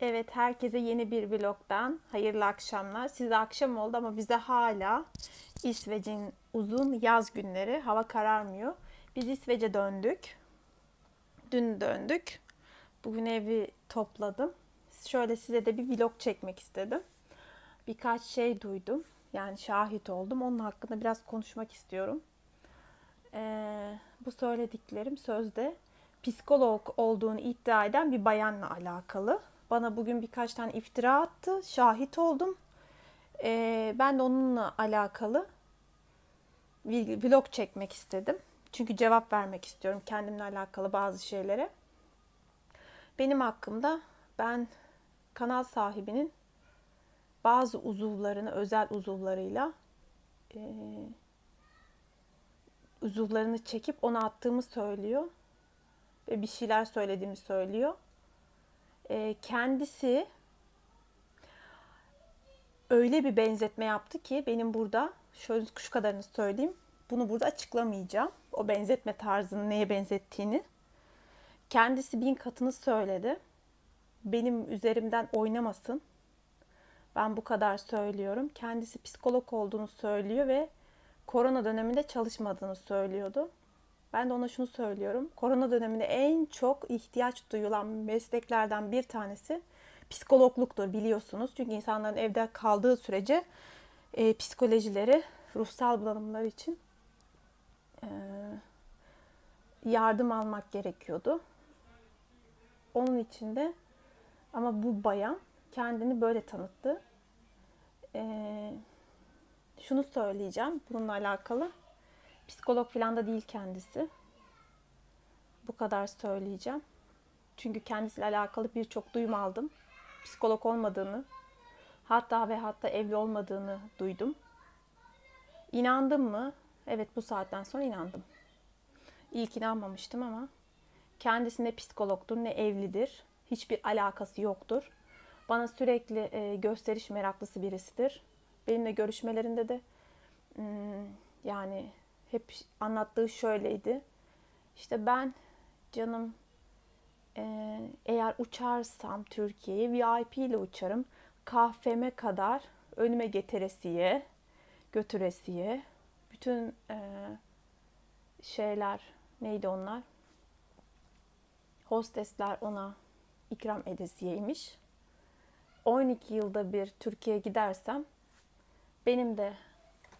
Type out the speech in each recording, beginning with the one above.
Evet, herkese yeni bir vlogdan hayırlı akşamlar. Size akşam oldu ama bize hala İsveç'in uzun yaz günleri. Hava kararmıyor. Biz İsveç'e döndük. Dün döndük. Bugün evi topladım. Şöyle size de bir vlog çekmek istedim. Birkaç şey duydum. Yani şahit oldum. Onun hakkında biraz konuşmak istiyorum. Ee, bu söylediklerim sözde psikolog olduğunu iddia eden bir bayanla alakalı. Bana bugün birkaç tane iftira attı. Şahit oldum. Ee, ben de onunla alakalı vlog çekmek istedim. Çünkü cevap vermek istiyorum kendimle alakalı bazı şeylere. Benim hakkımda ben kanal sahibinin bazı uzuvlarını, özel uzuvlarıyla e, uzuvlarını çekip ona attığımı söylüyor. Ve bir şeyler söylediğimi söylüyor. E, kendisi öyle bir benzetme yaptı ki benim burada şöyle şu kadarını söyleyeyim. Bunu burada açıklamayacağım. O benzetme tarzını neye benzettiğini. Kendisi bin katını söyledi. Benim üzerimden oynamasın. Ben bu kadar söylüyorum. Kendisi psikolog olduğunu söylüyor ve korona döneminde çalışmadığını söylüyordu. Ben de ona şunu söylüyorum. Korona döneminde en çok ihtiyaç duyulan mesleklerden bir tanesi psikologluktur biliyorsunuz. Çünkü insanların evde kaldığı sürece e, psikolojileri, ruhsal bulanımlar için e, yardım almak gerekiyordu. Onun için de ama bu bayan kendini böyle tanıttı. E, şunu söyleyeceğim bununla alakalı. Psikolog falan da değil kendisi. Bu kadar söyleyeceğim. Çünkü kendisiyle alakalı birçok duyum aldım. Psikolog olmadığını, hatta ve hatta evli olmadığını duydum. İnandım mı? Evet bu saatten sonra inandım. İlk inanmamıştım ama kendisi ne psikologdur ne evlidir. Hiçbir alakası yoktur. Bana sürekli e, gösteriş meraklısı birisidir. Benimle görüşmelerinde de hmm, yani hep anlattığı şöyleydi. İşte ben canım e, eğer uçarsam Türkiye'ye VIP ile uçarım. Kahveme kadar önüme getiresiye, götüresiye. Bütün e, şeyler neydi onlar? Hostesler ona ikram edesiyeymiş. 12 yılda bir Türkiye'ye gidersem benim de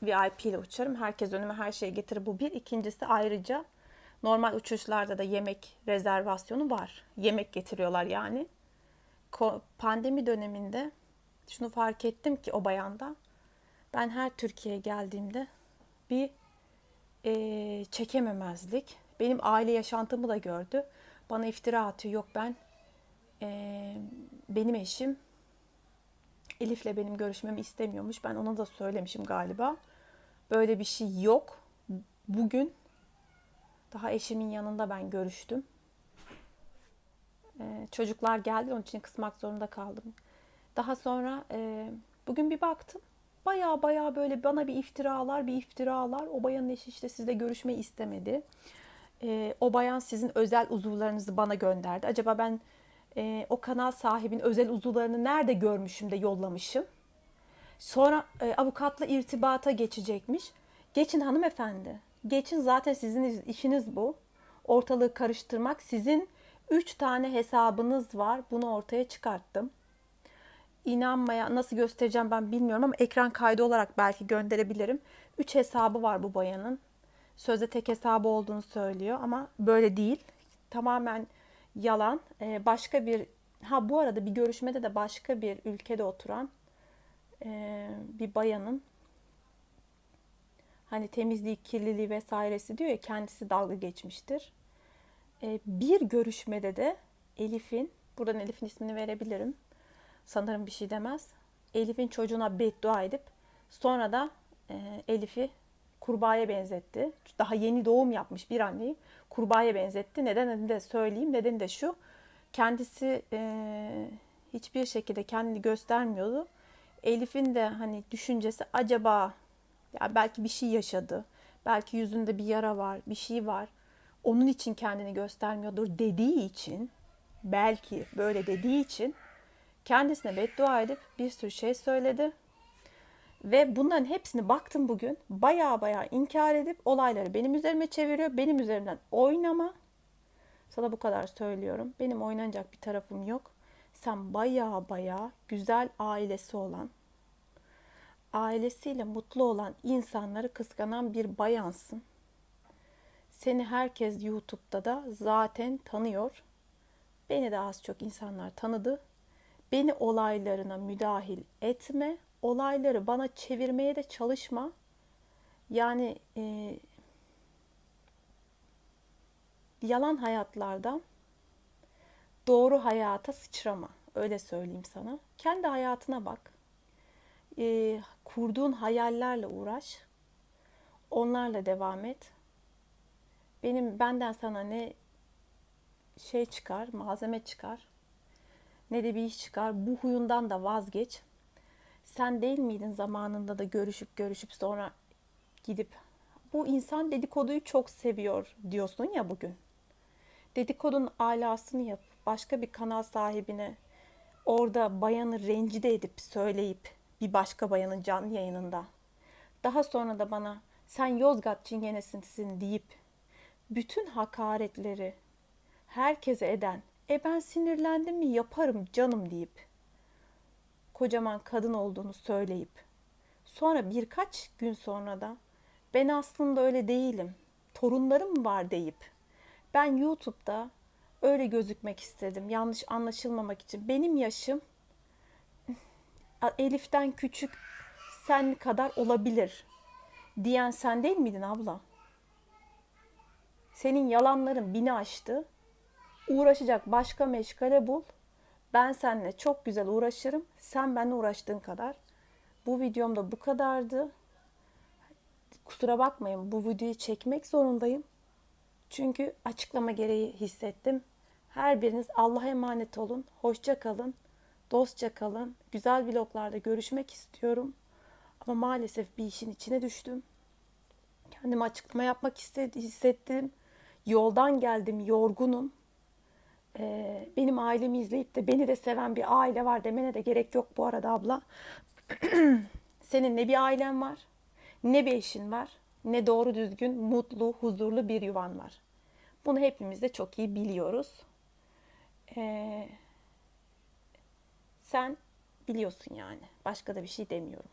VIP ile uçarım. Herkes önüme her şeyi getirir. Bu bir. İkincisi ayrıca normal uçuşlarda da yemek rezervasyonu var. Yemek getiriyorlar yani. Pandemi döneminde şunu fark ettim ki o bayanda ben her Türkiye'ye geldiğimde bir e, çekememezlik. Benim aile yaşantımı da gördü. Bana iftira atıyor. Yok ben e, benim eşim Elif'le benim görüşmemi istemiyormuş. Ben ona da söylemişim galiba. Böyle bir şey yok. Bugün daha eşimin yanında ben görüştüm. Ee, çocuklar geldi onun için kısmak zorunda kaldım. Daha sonra e, bugün bir baktım. Baya baya böyle bana bir iftiralar bir iftiralar. O bayanın eşi işte sizle görüşmeyi istemedi. E, o bayan sizin özel uzuvlarınızı bana gönderdi. Acaba ben e, o kanal sahibinin özel uzuvlarını nerede görmüşüm de yollamışım. Sonra e, avukatla irtibata geçecekmiş. Geçin hanımefendi. Geçin zaten sizin işiniz bu. Ortalığı karıştırmak. Sizin 3 tane hesabınız var. Bunu ortaya çıkarttım. İnanmaya nasıl göstereceğim ben bilmiyorum ama ekran kaydı olarak belki gönderebilirim. 3 hesabı var bu bayanın. Sözde tek hesabı olduğunu söylüyor ama böyle değil. Tamamen yalan. Ee, başka bir ha bu arada bir görüşmede de başka bir ülkede oturan e, bir bayanın hani temizliği, kirliliği vesairesi diyor ya kendisi dalga geçmiştir. E, bir görüşmede de Elif'in, buradan Elif'in ismini verebilirim. Sanırım bir şey demez. Elif'in çocuğuna beddua edip sonra da e, Elif'i kurbağaya benzetti. Daha yeni doğum yapmış bir anneyi kurbağaya benzetti. Nedenini de söyleyeyim. Nedeni de şu. Kendisi e, hiçbir şekilde kendini göstermiyordu. Elif'in de hani düşüncesi acaba ya belki bir şey yaşadı. Belki yüzünde bir yara var, bir şey var. Onun için kendini göstermiyordur dediği için belki böyle dediği için Kendisine beddua edip bir sürü şey söyledi. Ve bunların hepsini baktım bugün baya baya inkar edip olayları benim üzerime çeviriyor. Benim üzerimden oynama. Sana bu kadar söylüyorum. Benim oynanacak bir tarafım yok. Sen baya baya güzel ailesi olan, ailesiyle mutlu olan insanları kıskanan bir bayansın. Seni herkes YouTube'da da zaten tanıyor. Beni de az çok insanlar tanıdı. Beni olaylarına müdahil etme. Olayları bana çevirmeye de çalışma. Yani e, yalan hayatlardan doğru hayata sıçrama. Öyle söyleyeyim sana. Kendi hayatına bak. E, kurduğun hayallerle uğraş. Onlarla devam et. Benim benden sana ne şey çıkar, malzeme çıkar, ne de bir iş çıkar. Bu huyundan da vazgeç. Sen değil miydin zamanında da görüşüp görüşüp sonra gidip bu insan dedikoduyu çok seviyor diyorsun ya bugün. Dedikodun alasını yap. Başka bir kanal sahibine orada bayanı rencide edip söyleyip bir başka bayanın canlı yayınında. Daha sonra da bana sen Yozgat çingenesisin deyip bütün hakaretleri herkese eden e ben sinirlendim mi yaparım canım deyip kocaman kadın olduğunu söyleyip sonra birkaç gün sonra da ben aslında öyle değilim torunlarım var deyip ben YouTube'da öyle gözükmek istedim yanlış anlaşılmamak için benim yaşım Elif'ten küçük sen kadar olabilir diyen sen değil miydin abla? Senin yalanların bini aştı. Uğraşacak başka meşgale bul. Ben seninle çok güzel uğraşırım. Sen benimle uğraştığın kadar. Bu videom da bu kadardı. Kusura bakmayın bu videoyu çekmek zorundayım. Çünkü açıklama gereği hissettim. Her biriniz Allah'a emanet olun. Hoşça kalın. Dostça kalın. Güzel vloglarda görüşmek istiyorum. Ama maalesef bir işin içine düştüm. Kendime açıklama yapmak hissettim. Yoldan geldim, yorgunum. Ee, benim ailemi izleyip de beni de seven bir aile var demene de gerek yok bu arada abla. Senin ne bir ailen var, ne bir eşin var, ne doğru düzgün, mutlu, huzurlu bir yuvan var. Bunu hepimiz de çok iyi biliyoruz. Ee, sen biliyorsun yani. Başka da bir şey demiyorum.